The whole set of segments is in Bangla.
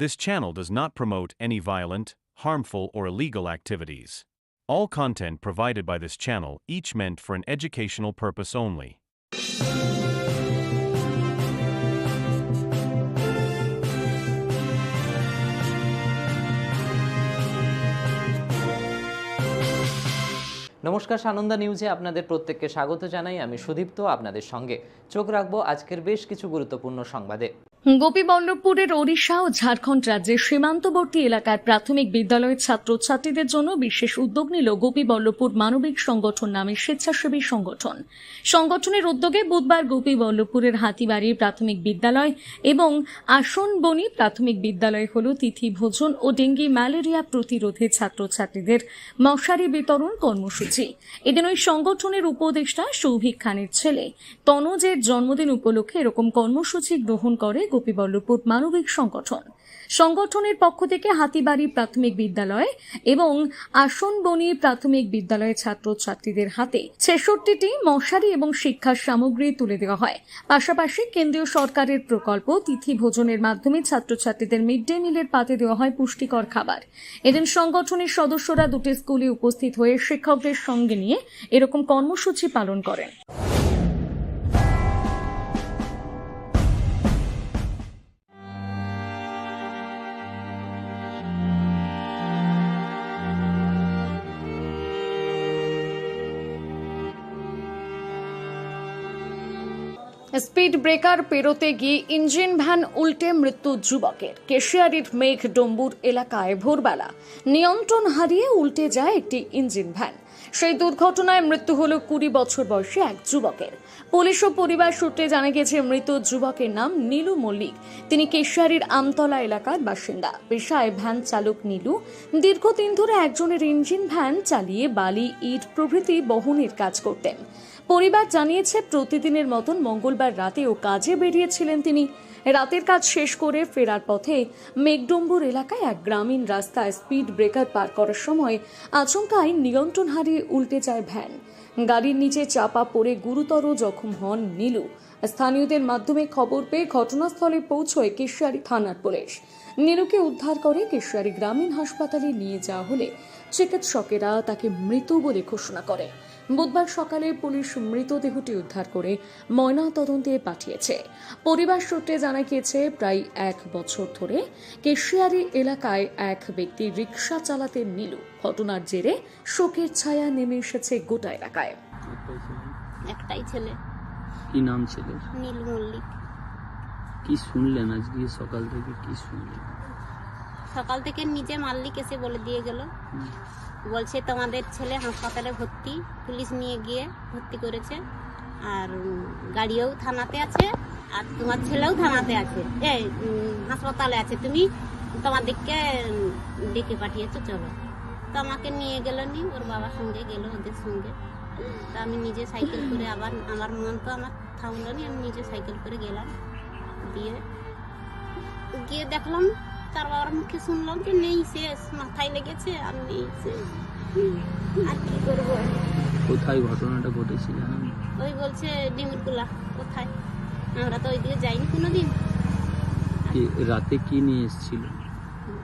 This channel does not promote any violent, harmful, or illegal activities. All content provided by this channel each meant for an educational purpose only. নমস্কার, সানন্দা নিউজে আপনাদের প্রত্যেককে স্বাগত জানাই। আমি সুদীপ্ত, আপনাদের সঙ্গে। চোখ রাখব আজকের বেশ কিছু গুরুত্বপূর্ণ সংবাদে। গোপীবল্লভপুরের ওড়িশা ও ঝাড়খণ্ড রাজ্যের সীমান্তবর্তী এলাকার প্রাথমিক বিদ্যালয়ের ছাত্রছাত্রীদের জন্য বিশেষ উদ্যোগ নিল গোপীবল্লভপুর মানবিক সংগঠন নামে স্বেচ্ছাসেবী সংগঠন। সংগঠনের উদ্যোগে বুধবার গোপীবল্লভপুরের হাতিবাড়ির প্রাথমিক বিদ্যালয় এবং আসনবনি প্রাথমিক বিদ্যালয় হল তিথি ভোজন ও ডেঙ্গি ম্যালেরিয়া প্রতিরোধে ছাত্রছাত্রীদের মশারি বিতরণ কর্মসূচি। এদিন ওই সংগঠনের উপদেষ্টা সৌভিক খানের ছেলে তনজের জন্মদিন উপলক্ষে এরকম কর্মসূচি গ্রহণ করে গোপীবল্লভপুর মানবিক সংগঠন। সংগঠনের পক্ষ থেকে হাতিবাড়ি প্রাথমিক বিদ্যালয় এবং আসনবনি প্রাথমিক বিদ্যালয়ের ছাত্রছাত্রীদের হাতে ছেষট্টিটি মশারি এবং শিক্ষার সামগ্রী তুলে দেওয়া হয়। পাশাপাশি কেন্দ্রীয় সরকারের প্রকল্প তিথি ভোজনের মাধ্যমে ছাত্রছাত্রীদের মিড ডে মিলের পাতে দেওয়া হয় পুষ্টিকর খাবার। এদিন সংগঠনের সদস্যরা দুটি স্কুলে উপস্থিত হয়ে শিক্ষকদের সঙ্গে নিয়ে এরকম কর্মসূচি পালন করেন। স্পিড ব্রেকার পেরোতে গিয়ে ইঞ্জিন ভ্যান উল্টে মৃত্যু যুবকের। কেশিয়ারির মেঘ ডম্বুর এলাকায় ভোরবেলা নিয়ন্ত্রণ হারিয়ে উল্টে যায় একটি ইঞ্জিন ভ্যান। সেই দুর্ঘটনায় মৃত্যু হল কুড়ি বছর বয়সী এক যুবকের। পুলিশ ও পরিবার সূত্রে জানা গেছে মৃত যুবকের নাম নীলু মল্লিক। তিনি কেশিয়ারির আমতলা এলাকার বাসিন্দা। পেশায় ভ্যান চালক নীলু। দীর্ঘদিন ধরে একজনের ইঞ্জিন ভ্যান চালিয়ে বালি, ইট প্রভৃতি বহনের কাজ করতেন। পরিবার জানিয়েছে, প্রতিদিনের মতন মঙ্গলবার রাতেও কাজে বেরিয়েছিলেন তিনি। রাতের কাজ শেষ করে ফেরার পথে মেঘডম্বুর এলাকায় এক গ্রামীণ রাস্তায় স্পিড ব্রেকার পার করার সময় আচমকায় নিয়ন্ত্রণ হারিয়ে উল্টে যায় ভ্যান। গাড়ির নিচে চাপা পড়ে গুরুতর জখম হন নীলু। স্থানীয়দের মাধ্যমে খবর পেয়ে ঘটনাস্থলে পৌঁছয় কেশিয়ারি থানার পুলিশ। নীলুকে উদ্ধার করে কেশিয়ারি গ্রামীণ হাসপাতালে নিয়ে যাওয়া হলে চিকিৎসকেরা তাকে মৃত বলে ঘোষণা করে বুধবার সকালে পুলিশ মৃতদেহটি উদ্ধার করে ময়না তদন্তে পাঠিয়েছে। পরিবার সূত্রে জানা গিয়েছে প্রায় এক বছর ধরে কেশিয়ারি এলাকায় এক ব্যক্তি রিক্সা চালাতে নীলু। ঘটনার জেরে শোকের ছায়া নেমে এসেছে গোটা এলাকায়। একটাই ছেলে। কি নাম ছেলে নীল মল্লিক। কি শুনলেন আজকে? সকাল থেকে কি শুনলেন? সকাল থেকে নিজে মাল্লিক এসে বলে দিয়ে গেল। বলছে, তোমাদের ছেলে হাসপাতালে ভর্তি, পুলিশ নিয়ে গিয়ে ভর্তি করেছে। আর গাড়িও থানাতে আছে, আর তোমার ছেলেও থানাতে আছে। এ হাসপাতালে আছে। তুমি তোমাদেরকে ডেকে পাঠিয়েছো, চলো। তো আমাকে নিয়ে গেল নি, ওর বাবার সঙ্গে গেল ওদের সঙ্গে। তো আমি নিজে সাইকেল করে আবার, আমার মন তো আমার থামলো নি, আমি নিজে সাইকেল করে গেলাম। দিয়ে, গিয়ে দেখলাম তার বাবার মুখে শুনলাম যে নেই শেষ মাথায় লেগেছে আর নেই শেষ আর কি করব? কোথায় ঘটনাটা ঘটেছিল ওই বলছে ডিমুরকুলা কোথায়? আমরা তো ওইদিকে যাইনি কোনোদিন। কি রাতে কি নিয়ে এসেছিল?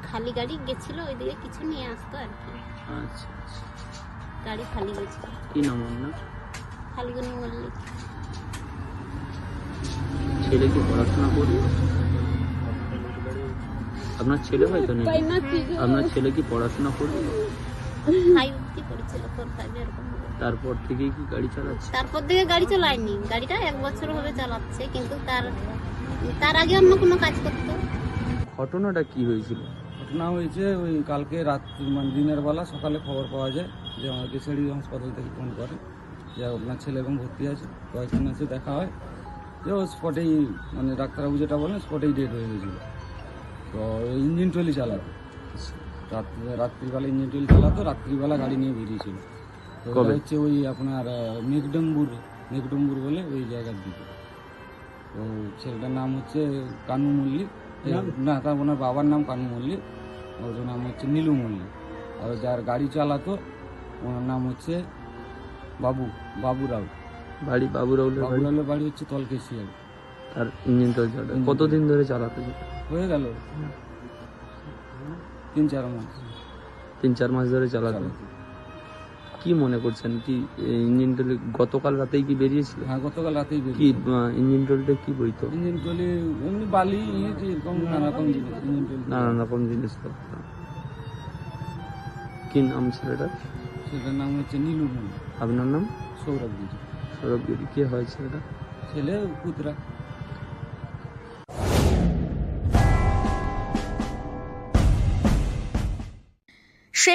খালি গাড়ি গেছিল ওইদিকে কিছু নিয়ে আসতো আর কি। আচ্ছা আচ্ছা। গাড়ি খালি গেছিল কি নাম আপনার ফাল্গুনি মল্লিক। ছেলে কি পড়াশোনা করবে আপনার ছেলে হয়তো নেই। আপনার ছেলে কি পড়াশোনা করবে। তারপর থেকেই কি গাড়ি চালাচ্ছে? তারপর থেকে গাড়ি চালায়নি। গাড়িটা এক বছর হবে চালাচ্ছে কিন্তু তার তার আগে অন্য কোনো কাজ করতো। ঘটনাটা কি হয়েছিল? ঘটনা হয়েছে ওই কালকে রাত মানে দিনের বেলা সকালে খবর পাওয়া যায় যে আমাকে কেশারি হাসপাতাল থেকে ফোন করে যে আপনার ছেলে এবং ভর্তি আছে কয়েকদিন আছে দেখা হয়। যে ও স্পটেই মানে ডাক্তারবাবু যেটা বলেন স্পটেই ডেট হয়ে গেছিল। তো ইঞ্জিন ট্রলি চালাতো। রাত্রি রাত্রিবেলা ইঞ্জিন ট্রলি চালাতো রাত্রিবেলা গাড়ি নিয়ে বেরিয়েছিল। তো ওটা হচ্ছে ওই আপনার মেঘডম্বুর মেঘডম্বুর বলে ওই জায়গার দিকে। তো ছেলেটার নাম হচ্ছে কানু মল্লিক। না তার ওনার বাবার নাম কানু মল্লিক। ওর নাম হচ্ছে নীলু মল্লিক। আর যার গাড়ি চালাতো ওনার নাম হচ্ছে বাবু বাবু রাও বাড়ি বাবু রাউলের বাবু বাড়ি? বাড়ি হচ্ছে তলকেশিয়ার তার ইঞ্জিন তো চালা কতদিন ধরে চালাতে হয়ে গেল। তিন চার মাস। তিন চার মাস ধরে চালাতেন কি মনে করছেন? কি ইঞ্জিন টলি গতকাল রাতেই কি বেরিয়েছিল? হ্যাঁ গতকাল রাতেই কি ইঞ্জিন টলিটা কি বইতো? ইঞ্জিন টলি এমনি বালি ইয়ে এরকম নানা রকম জিনিস ইঞ্জিন টলি। নানান রকম জিনিসপত্র কি নাম ছেলেটার? সেটার নাম হচ্ছে নীলু আপনার নাম? সৌরভ গিরি। সৌরভ গিরি। কে হয় ছেলেটা? ছেলে পুতরা।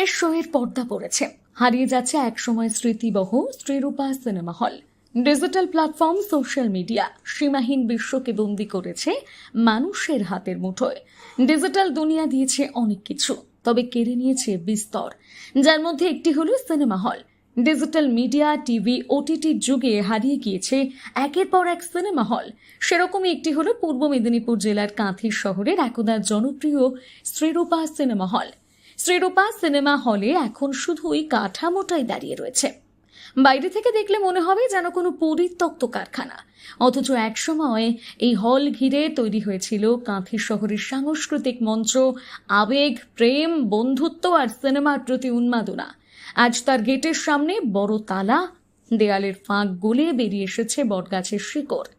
শেষ শোয়ের পর্দা পড়েছে। হারিয়ে যাচ্ছে একসময় স্মৃতিবহ Shrirupa cinema hall. Digital platform, social media, সীমাহীন বিশ্বকে বন্দি করেছে মানুষের হাতের মুঠোয়। ডিজিটাল দুনিয়া দিয়েছে অনেক কিছু, তবে কেড়ে নিয়েছে বিস্তর। যার মধ্যে একটি হলো cinema hall. Digital media, TV ওটিটির যুগে হারিয়ে গিয়েছে একের পর এক সিনেমা হল। সেরকমই একটি হলো পূর্ব মেদিনীপুর জেলার কাঁথির শহরের একদা জনপ্রিয় শ্রীরূপা সিনেমা হল। শ্রীরূপা সিনেমা হলে এখন শুধুই কাঠামোটাই দাঁড়িয়ে রয়েছে। বাইরে থেকে দেখলে মনে হবে যেন কোনো পরিত্যক্ত কারখানা। অথচ একসময় এই হল ঘিরে তৈরি হয়েছিল কাঁথি শহরের সাংস্কৃতিক মঞ্চ, আবেগ, প্রেম, বন্ধুত্ব আর সিনেমার প্রতি উন্মাদনা। আজ তার গেটের সামনে বড় তালা, দেয়ালের ফাঁক গলে বেরিয়ে এসেছে বটগাছের শিকড়।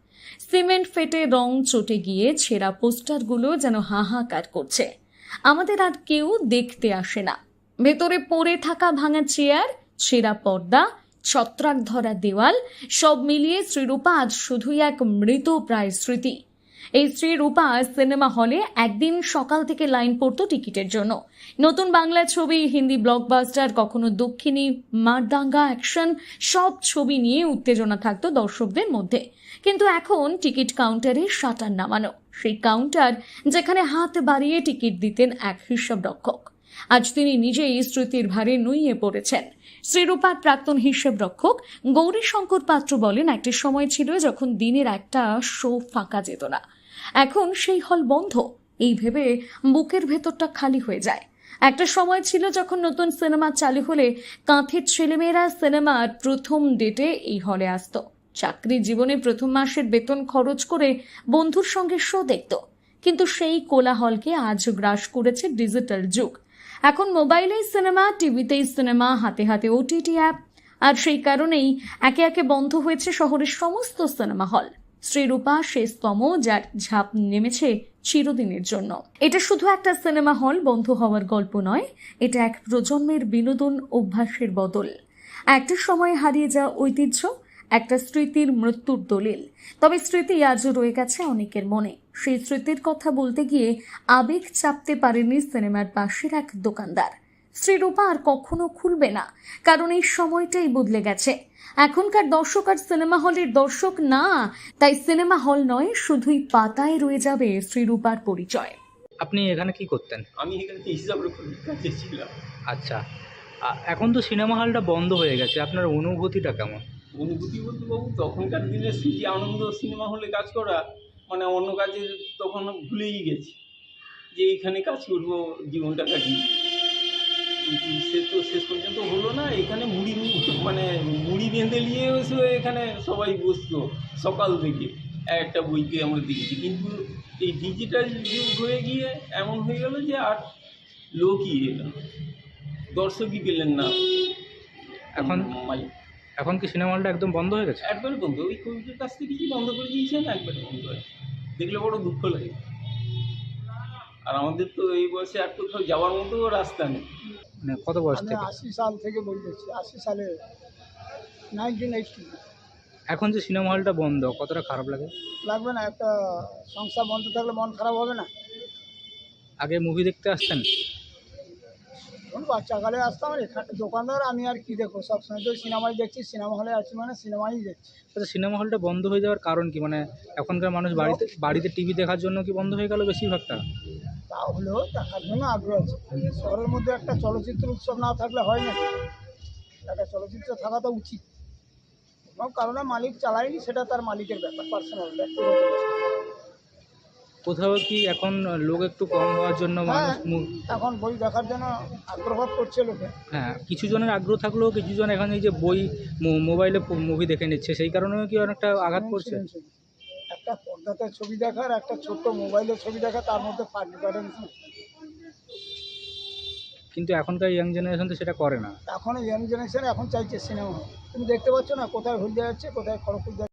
সিমেন্ট ফেটে রং চটে গিয়ে ছেঁড়া পোস্টারগুলো যেন হাহাকার করছে। আমাদের আর কেউ দেখতে আসে না। ভেতরে পড়ে থাকা ভাঙা চেয়ার, ছেঁড়া পর্দা, ছত্রাক ধরা দেওয়াল, সব মিলিয়ে শ্রীরূপা আজ শুধুই এক মৃত প্রায় স্মৃতি। এই শ্রীরূপা সিনেমা হলে একদিন সকাল থেকে লাইন পড়তো টিকিটের জন্য। নতুন বাংলা ছবি, হিন্দি ব্লকবাস্টার, কখনো দক্ষিণী, মারদাঙ্গা, অ্যাকশন, সব ছবি নিয়ে উত্তেজনা থাকতো দর্শকদের মধ্যে। কিন্তু এখন টিকিট কাউন্টারে শাটার নামানো। সেই কাউন্টার যেখানে হাত বাড়িয়ে টিকিট দিতেন এক হিসাব রক্ষক আজ তিনি নিজেই স্মৃতির ভারে নুইয়ে পড়েছেন। শ্রীরূপার প্রাক্তন হিসেব রক্ষক গৌরী শঙ্কর পাত্র বলেন, একটি সময় ছিল যখন দিনের একটা শো ফাঁকা যেত না। এখন সেই হল বন্ধ। এই ভেবে বুকের ভেতরটা খালি হয়ে যায়। একটা সময় ছিল যখন নতুন সিনেমা চালু হলে কাঁথের ছেলেমেয়েরা সিনেমার প্রথম ডেটে এই হলে আসতো। চাকরি জীবনে প্রথম মাসের বেতন খরচ করে বন্ধুর সঙ্গে শো দেখত। কিন্তু সেই কোলাহলকে আজ গ্রাস করেছে ডিজিটাল যুগ। এখন মোবাইলেই সিনেমা, টিভিতেই সিনেমা, হাতে হাতে ওটিটি অ্যাপ। আর সেই কারণেই একে একে বন্ধ হয়েছে শহরের সমস্ত সিনেমা হল। শ্রীরূপা, শেষতম, যার ঝাঁপ নেমেছে চিরদিনের জন্য। এটা শুধু একটা সিনেমা হল বন্ধ হওয়ার গল্প নয়, এটা এক প্রজন্মের বিনোদন অভ্যাসের বদল। একটা সময় হারিয়ে যাওয়া ঐতিহ্য একটা স্মৃতির মৃত্যুর দলিল। তবে স্মৃতি আজও রয়ে গেছে অনেকের মনে। সেই স্মৃতির কথা বলতে গিয়ে আবেগ চাপতে পারেনি সিনেমার পাশের এক দোকানদার। শ্রীরূপা আর কখনো খুলবে না কারণ এই সময়টাই বদলে গেছে। এখনকার দর্শক আর সিনেমা হলের দর্শক না তাই সিনেমা হল নয় শুধুই পাতায় রয়ে যাবে শ্রীরূপার পরিচয়। আপনি এখানে কি করতেন? আমি এখানে হিসাব ছিলাম আচ্ছা এখন তো সিনেমা হলটা বন্ধ হয়ে গেছে। আপনার অনুভূতিটা কেমন? অনুভূতি বলতে বাবু তখনকার দিনে স্মৃতি আনন্দ সিনেমা হলে কাজ করা মানে অন্য কাজে তখন ভুলেই গেছি যে এইখানে কাজ করব জীবনটা কাটিয়ে। সে তো শেষ পর্যন্ত হলো না এখানে মুড়ি মানে মুড়ি বেঁধে নিয়ে এসে এখানে সবাই বসতো সকাল থেকে। এক একটা বইতে আমরা দেখেছি কিন্তু এই ডিজিটাল যুগ হয়ে গিয়ে এমন হয়ে গেল যে আর লোকই এলো দর্শকই পেলেন না। এখন মালিক। এখন কি সিনেমা হলটা একদম বন্ধ হয়ে গেছে? একবারে বন্ধ। ওই কোভিডের কাছ থেকে কি বন্ধ করে দিয়েছেন? একবারে বন্ধ হয় দেখলে বড় দুঃখ লাগে। আর আমাদের তো এই বয়সে আর কোথাও যাওয়ার মতো রাস্তা নেই। মানে কত বয়স থেকে? আশি সাল থেকে বলতেছি আশি সালে নাইনটিন এইটটি এখন যে সিনেমা হলটা বন্ধ কতটা খারাপ লাগে? লাগবে না একটা সংসার বন্ধ থাকলে মন খারাপ হবে না। আগে মুভি দেখতে আসতেন? যখন বাচ্চাকালে আসতাম আর এখানে দোকানদার আমি আর কি দেখব? সবসময় তো সিনেমাই দেখছি সিনেমা হলে আছি মানে সিনেমাই দেখছি। আচ্ছা সিনেমা হলটা বন্ধ হয়ে যাওয়ার কারণ কি? মানে এখনকার মানুষ বাড়িতে বাড়িতে টিভি দেখার জন্য কি বন্ধ হয়ে গেল বেশিরভাগটা? তাহলেও দেখার জন্য আগ্রহ আছে। শহরের মধ্যে একটা চলচ্চিত্র উৎসব না থাকলে হয় না। একটা চলচ্চিত্র থাকা তো উচিত। কোনো কারণে মালিক চালায়নি সেটা তার মালিকের ব্যাপার পার্সোনাল ব্যক্তিগত ব্যাপার। কোথাও কি এখন লোক একটু কম হওয়ার জন্য মানুষ হ্যাঁ। এখন বই দেখার জন্য আগ্রহ করছে লোকে। হ্যাঁ কিছু জনের আগ্রহ থাকলেও কিছু জন এখন এই যে বই মোবাইলে মুভি দেখে নিচ্ছে সেই কারণেও কি অনেকটা আঘাত পড়ছে শুনুন। একটা পর্দাতে ছবি দেখার একটা ছোট্ট মোবাইলে ছবি দেখা তার মধ্যে ফার্ক ডিফারেন্স কিন্তু এখনকার ইয়াং জেনারেশন তো সেটা করে না। এখন ইয়াং জেনারেশন এখন চাইছে সিনেমা তুমি দেখতে পাচ্ছ না কোথায় হলদিয়া যাচ্ছে কোথায় খড়গপুর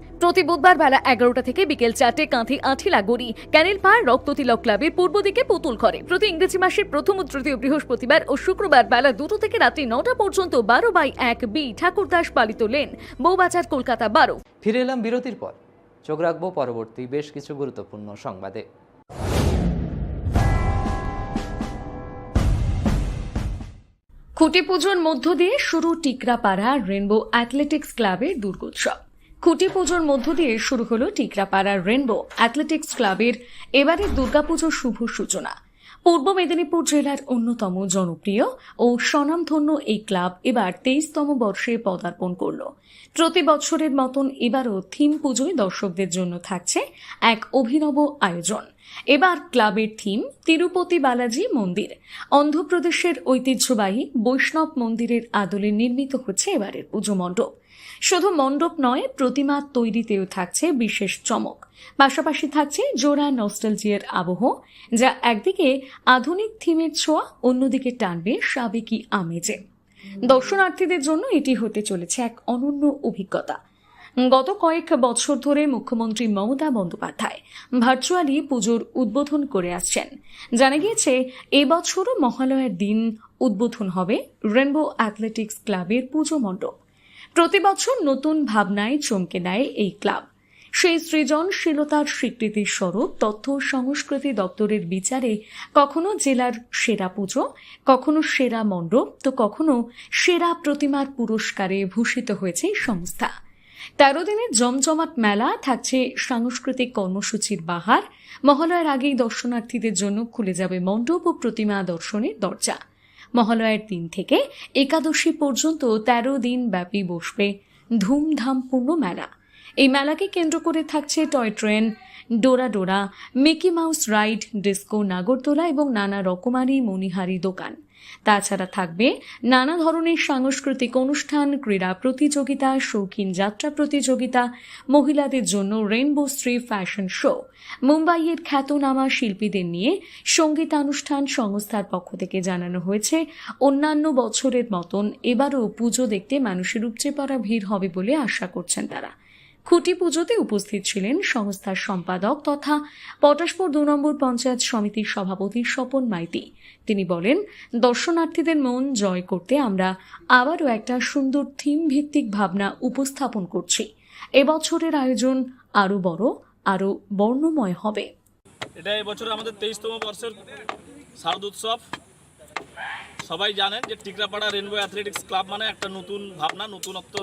প্রতি বুধবার বেলা এগারোটা থেকে বিকেল চারটে কাঁথি আঠিলা গড়ি ক্যানেল পাড় রক্ততিলক ক্লাবের পূর্ব দিকে পুতুল ঘরে। প্রতি ইংরেজি মাসের প্রথম ও তৃতীয় বৃহস্পতিবার ও শুক্রবার বেলা দুটো থেকে রাত্রি নটা পর্যন্ত বারো বাই এক বি ঠাকুরদাস পালিত লেন বউবাজার কলকাতা বারো। ফিরে এলাম বিরতির পর। চোখ রাখব পরবর্তী বেশ কিছু গুরুত্বপূর্ণ সংবাদে। খুঁটি পুজোর মধ্য দিয়ে শুরু টিকরাপাড়া রেনবো অ্যাথলেটিক্স ক্লাবের দুর্গোৎসব। খুঁটি পুজোর মধ্য দিয়ে শুরু হলো টিকরাপাড়ার রেনবো অ্যাথলেটিক্স ক্লাবের এবারের দুর্গাপুজোর শুভ সূচনা। পূর্ব মেদিনীপুর জেলার অন্যতম জনপ্রিয় ও স্বনামধন্য এই ক্লাব এবার তেইশতম বর্ষে পদার্পণ করল। প্রতি বছরের মতন এবারও থিম পুজোয় দর্শকদের জন্য থাকছে এক অভিনব আয়োজন। এবার ক্লাবের থিম তিরুপতি বালাজি মন্দির। অন্ধ্রপ্রদেশের ঐতিহ্যবাহী বৈষ্ণব মন্দিরের আদলে নির্মিত হচ্ছে এবারের পুজো মণ্ডপ। শুধু মণ্ডপ নয়, প্রতিমা তৈরিতেও থাকছে বিশেষ চমক। পাশাপাশি থাকছে জোড়া নস্টালজিয়ার আবহ, যা একদিকে আধুনিক থিমের ছোঁয়া, অন্যদিকে টানবে সাবেকি আমেজে। দর্শনার্থীদের জন্য এটি হতে চলেছে এক অনন্য অভিজ্ঞতা। গত কয়েক বছর ধরে মুখ্যমন্ত্রী মমতা বন্দ্যোপাধ্যায় ভার্চুয়ালি পুজোর উদ্বোধন করে আসছেন। জানা গিয়েছে, এবছরও মহালয়ার দিন উদ্বোধন হবে রেনবো অ্যাথলেটিক্স ক্লাবের পুজো মণ্ডপ। প্রতি বছর নতুন ভাবনায় চমকে দেয় এই ক্লাব। সেই সৃজনশীলতার স্বীকৃতির স্বরূপ তথ্য সংস্কৃতি দপ্তরের বিচারে কখনো জেলার সেরা পুজো, কখনো সেরা মণ্ডপ, তো কখনো সেরা প্রতিমার পুরস্কারে ভূষিত হয়েছে সংস্থা। তেরো দিনের জমজমাট মেলা থাকছে সাংস্কৃতিক কর্মসূচির বাহার। মহালয়ার আগেই দর্শনার্থীদের জন্য খুলে যাবে মণ্ডপ ও প্রতিমা দর্শনের দরজা। মহালয়ার দিন থেকে একাদশী পর্যন্ত তেরো দিন ব্যাপী বসবে ধুমধামপূর্ণ মেলা। এই মেলাকে কেন্দ্র করে থাকছে toy train, Dora Dora, Mickey Mouse ride, disco, নাগরদোলা এবং নানা রকমারি মনিহারি দোকান। তাছাড়া থাকবে নানা ধরনের সাংস্কৃতিক অনুষ্ঠান, ক্রীড়া প্রতিযোগিতা, শৌখিন যাত্রা প্রতিযোগিতা, মহিলাদের জন্য রেইনবো স্ট্রি ফ্যাশন শো, মুম্বাইয়ের খ্যাতনামা শিল্পীদের নিয়ে সঙ্গীতানুষ্ঠান সংস্থার পক্ষ থেকে জানানো হয়েছে, অন্যান্য বছরের মতন এবারও পুজো দেখতে মানুষের উপচে পড়া ভিড় হবে বলে আশা করছেন তারা। খুঁটি পুজোতে উপস্থিত ছিলেন সংস্থার সম্পাদক তথা পটাশপুর দু নম্বর পঞ্চায়েত সমিতির সভাপতি স্বপন মাইতি। তিনি বলেন, দর্শনার্থীদের মন জয় করতে আমরা আবারও একটা সুন্দর থিম ভিত্তিক ভাবনা উপস্থাপন করছি। এবছরের আয়োজন আরও বড়, আরও বর্ণময় হবে। এটা এবছর আমাদের তেইশতম বর্ষের শারদ উৎসব। সবাই জানেন যে টিকরাপাড়া রেনবো অ্যাথলেটিক্স ক্লাব মানে একটা নতুন ভাবনা, নতুনত্ব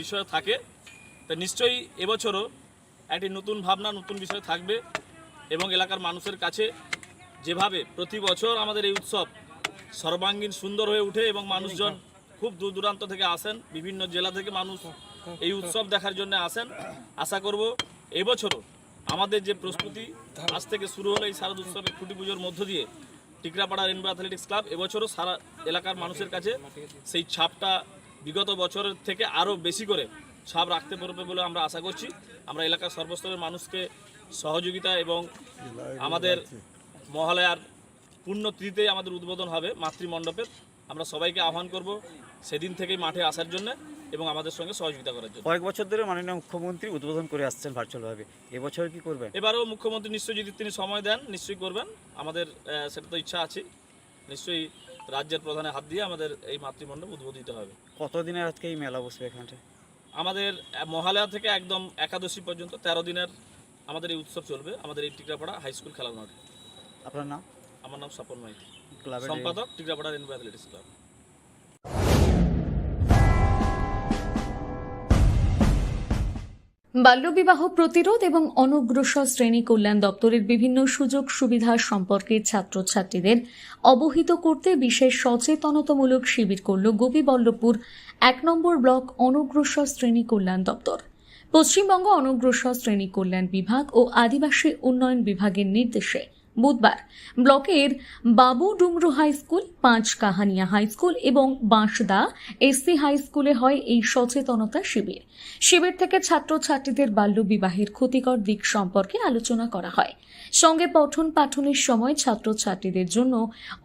বিষয় থাকে। তো নিশ্চয়ই এবছরও একটি নতুন ভাবনা, নতুন বিষয় থাকবে এবং এলাকার মানুষের কাছে যেভাবে প্রতি বছর আমাদের এই উৎসব সর্বাঙ্গীন সুন্দর হয়ে ওঠে এবং মানুষজন খুব দূর দূরান্ত থেকে আসেন, বিভিন্ন জেলা থেকে মানুষ এই উৎসব দেখার জন্য আসেন। আশা করব এবছরও আমাদের যে প্রস্তুতি আজ থেকে শুরু হলো এই শারদ উৎসবের খুঁটি পুজোর মধ্য দিয়ে টিকরাপাড়া রেনবো অ্যাথলেটিক্স ক্লাব এবছরও সারা এলাকার মানুষের কাছে সেই ছাপটা বিগত বছরের থেকে আরও বেশি করে ছাপ রাখতে পারবে বলে আমরা আশা করছি। আমরা এলাকার সর্বস্তরের মানুষকে সহযোগিতা এবং আমাদের মহালয়ার পূর্ণ তিথিতে আমাদের উদ্বোধন হবে মাতৃমণ্ডপের আমরা সবাইকে আহ্বান করব সেদিন থেকেই মাঠে আসার জন্য এবং আমাদের সঙ্গে সহযোগিতা করার জন্য। কয়েক বছর ধরে মাননীয় মুখ্যমন্ত্রী উদ্বোধন করে আসছেন ভার্চুয়ালভাবে। এবছর কি করবেন? এবারেও মুখ্যমন্ত্রী নিশ্চয়ই যদি তিনি সময় দেন নিশ্চয়ই করবেন। আমাদের সেটা তো ইচ্ছা আছে। নিশ্চয়ই রাজ্যের প্রধানের হাত দিয়ে আমাদের এই মাতৃমণ্ডপ উদ্বোধিত হবে। কতদিনের আজকে এই মেলা বসবে এখানটায়? আমাদের মহালয়া থেকে একদম একাদশী পর্যন্ত তেরো দিনের আমাদের এই উৎসব চলবে আমাদের এই টিকরাপাড়া হাই স্কুল খেলার মাঠে আপনার নাম? আমার নাম স্বপন মাইতি। ক্লাবের সম্পাদক টিকরাপাড়া রেনবো অ্যাথলেটিক্স ক্লাব। বাল্যবিবাহ প্রতিরোধ এবং অনগ্রসর শ্রেণি কল্যাণ দপ্তরের বিভিন্ন সুযোগ সুবিধা সম্পর্কে ছাত্রছাত্রীদের অবহিত করতে বিশেষ সচেতনতামূলক শিবির করল গোপীবল্লভপুর এক নম্বর ব্লক অনগ্রসর শ্রেণি কল্যাণ দপ্তর। পশ্চিমবঙ্গ অনগ্রসর শ্রেণি কল্যাণ বিভাগ ও আদিবাসী উন্নয়ন বিভাগের নির্দেশে বুধবার। ব্লকের বাবু ডুমরু হাই স্কুল পাঁচ কাহানিয়া হাই স্কুল এবং বাঁশদা এসসি হাই স্কুলে হয় এই সচেতনতা শিবির। শিবির থেকে ছাত্রছাত্রীদের বাল্য বিবাহের ক্ষতিকর দিক সম্পর্কে আলোচনা করা হয়। সঙ্গে পঠন পাঠনের সময় ছাত্রছাত্রীদের জন্য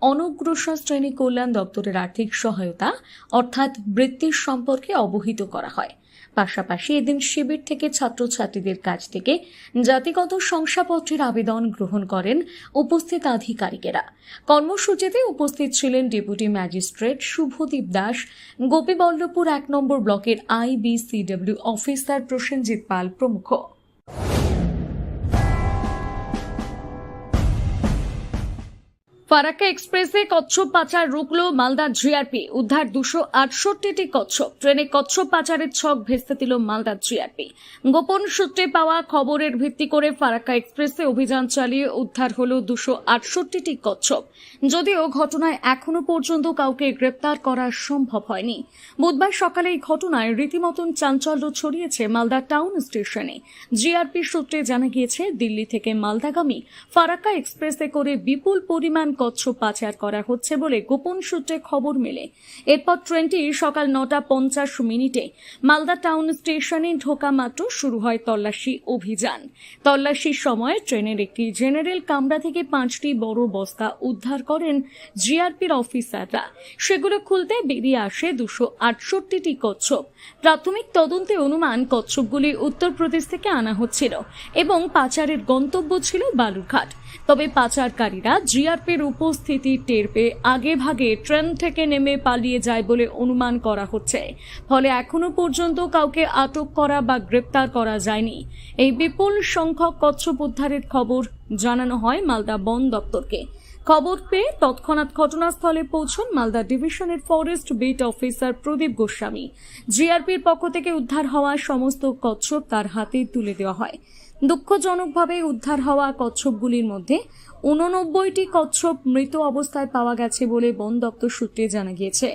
অনগ্রসর শ্রেণি কল্যাণ দপ্তরের আর্থিক সহায়তা অর্থাৎ বৃত্তির সম্পর্কে অবহিত করা হয়। পাশাপাশি এদিন শিবির থেকে ছাত্রছাত্রীদের কাছ থেকে জাতিগত শংসাপত্রের আবেদন গ্রহণ করেন উপস্থিত আধিকারিকেরা। কর্মসূচিতে উপস্থিত ছিলেন ডেপুটি ম্যাজিস্ট্রেট শুভদীপ দাস, গোপীবল্লভপুর এক নম্বর ব্লকের আইবিসিডব্লিউ অফিসার প্রসেনজিৎ পাল প্রমুখ। ফারাক্কা এক্সপ্রেসে কচ্ছপ পাচার রুকল মালদা জিআরপি উদ্ধার দুশো আটষট্টিটি কচ্ছপ। ট্রেনে কচ্ছপ পাচারের ছক ভেস্তে দিল মালদা জিআরপি গোপন সূত্রে পাওয়া খবরের ভিত্তি করে ফারাক্কা এক্সপ্রেসে অভিযান চালিয়ে উদ্ধার হল দুশো আটষট্টিটি কচ্ছপ। যদিও ঘটনায় এখনও পর্যন্ত কাউকে গ্রেপ্তার করা সম্ভব হয়নি। বুধবার সকালে এই ঘটনায় রীতিমতন চাঞ্চল্য ছড়িয়েছে মালদা টাউন স্টেশনে। জিআরপি সূত্রে জানা গিয়েছে, দিল্লি থেকে মালদাগামী ফারাক্কা এক্সপ্রেসে করে বিপুল পরিমাণ কচ্ছপ পাচার করা হচ্ছে বলে গোপন সূত্রে খবর মেলে। এরপর ট্রেনটি সকাল নটা পঞ্চাশ মিনিটে মালদা টাউন স্টেশনে ঢোকা মাত্র শুরু হয় তল্লাশি অভিযান। তল্লাশির সময় ট্রেনের একটি জেনারেল কামরা থেকে পাঁচটি বড় বস্তা উদ্ধার করেন জিআরপির অফিসাররা। সেগুলো খুলতে বেরিয়ে আসে দুশো আটষট্টিটি কচ্ছপ। প্রাথমিক তদন্তে অনুমান কচ্ছপগুলি উত্তরপ্রদেশ থেকে আনা হচ্ছিল এবং পাচারের গন্তব্য ছিল বালুরঘাট। তবে পাচারকারীরা জিআরপির উপস্থিতি টের পেয়ে আগে ভাগে ট্রেন থেকে নেমে পালিয়ে যায় বলে অনুমান করা হচ্ছে। ফলে এখনও পর্যন্ত কাউকে আটক করা বা গ্রেপ্তার করা যায়নি। এই বিপুল সংখ্যক কচ্ছপ উদ্ধারের খবর জানানো হয় মালদা বন দপ্তরকে। খবর পেয়ে তৎক্ষণাৎ ঘটনাস্থলে পৌঁছন মালদা ডিভিশনের forest beat officer Pradip Goswami. জিআরপির পক্ষ থেকে উদ্ধার হওয়া সমস্ত কচ্ছপ তার হাতে তুলে দেওয়া হয়। দুঃখজনকভাবে উদ্ধার হওয়া কচ্ছপগুলির মধ্যে উননব্বইটি কচ্ছপ মৃত অবস্থায় পাওয়া গেছে বলে বন দপ্তর সূত্রে জানা গিয়েছে।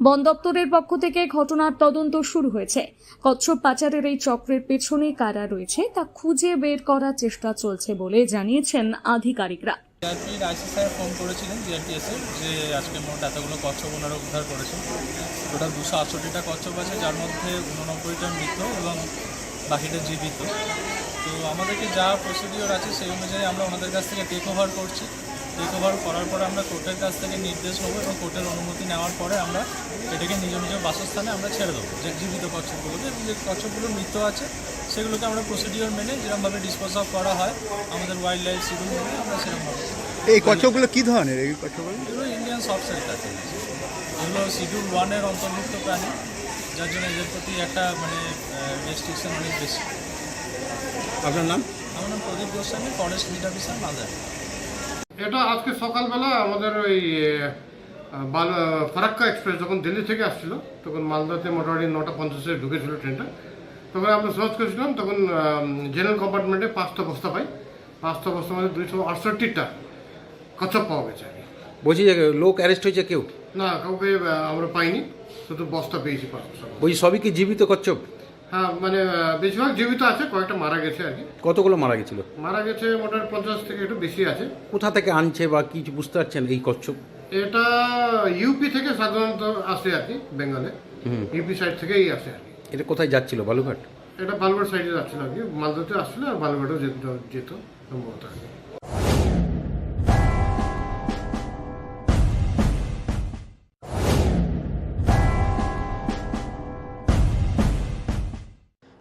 বন দপ্তরের পক্ষ থেকে ঘটনার তদন্ত শুরু হয়েছে। কচ্ছপ পাচারের এই চক্রের পেছনে কারা রয়েছে তা খুঁজে বের করার চেষ্টা চলছে বলে জানিয়েছেন আধিকারিকরা। ফোন করেছিলেন যে আজকে এতগুলো কচ্ছপ ওনারা উদ্ধার করেছেন। দুশো আটষট্টিটা কচ্ছপ আছে, যার মধ্যে উননব্বইটা মৃত এবং বাকিটা জীবিত। তো আমাদেরকে যা প্রসিডিওর আছে সেই অনুযায়ী আমরা ওনাদের কাছ থেকে টেক ওভার করছি। টেক ওভার করার পরে আমরা কোর্টের কাছ থেকে নির্দেশ নেব এবং কোর্টের অনুমতি নেওয়ার পরে আমরা এটাকে নিজ নিজ বাসস্থানে আমরা ছেড়ে দেবো যে জীবিত কচ্ছপগুলোকে এবং যে কচ্ছপগুলো মৃত আছে সেগুলোকে আমরা প্রসিডিওর মেনে যেরকমভাবে ডিসপোজ অফ করা হয় আমাদের ওয়াইল্ড লাইফ শিডিউল মেনে আমরা সেরকমভাবে এই কচ্ছপগুলো কী ধরনের? এই কচ্ছপগুলো? ইন্ডিয়ান সফটসেল কাছে এগুলো শিডিউল ওয়ানের অন্তর্ভুক্ত প্রাণী। যার জন্য এদের প্রতি একটা মানে রেস্ট্রিকশন অনেক বেশি। আপনার নাম? আমার নাম Pradip Goswami forest beat officer Malda. এটা আজকে সকালবেলা আমাদের ওই ফারাক্কা এক্সপ্রেস যখন দিল্লি থেকে আসছিল তখন মালদাতে মোটামুটি নটা পঞ্চাশে ঢুকেছিল ট্রেনটা তখন আমরা সার্চ করেছিলাম তখন জেনারেল কম্পার্টমেন্টে পাঁচটা বস্তা পাই। পাঁচটা বস্তার মধ্যে দুইশো আটষট্টিটা কচ্ছপ পাওয়া গেছে আর কি। বলছি লোক অ্যারেস্ট হয়েছে কেউ? না কাউকে আমরা পাইনি। শুধু বস্তা পেয়েছি পাঁচ ওই সবই কি জীবিত কচ্ছপ? হ্যাঁ মানে বেশিরভাগ জীবিত আছে কয়েকটা মারা গেছে আর কি। কতগুলো মারা গেছিল? মারা গেছে মোটামুটি পঞ্চাশ থেকে একটু বেশি আছে। কোথা থেকে আনছে বা কি বুঝতে পারছেন এই কচ্ছপ? এটা ইউপি থেকে সাধারণত আসে আর কি বেঙ্গলে। হুম। ইউপি সাইড থেকেই আসে আর কি। এটা কোথায় যাচ্ছিল বালুঘাট এটা বালুঘাট সাইডে যাচ্ছিল আর কি। মালদাতে আসছিল আর বালুঘাটেও যেত যেত সম্ভবত। আর কি।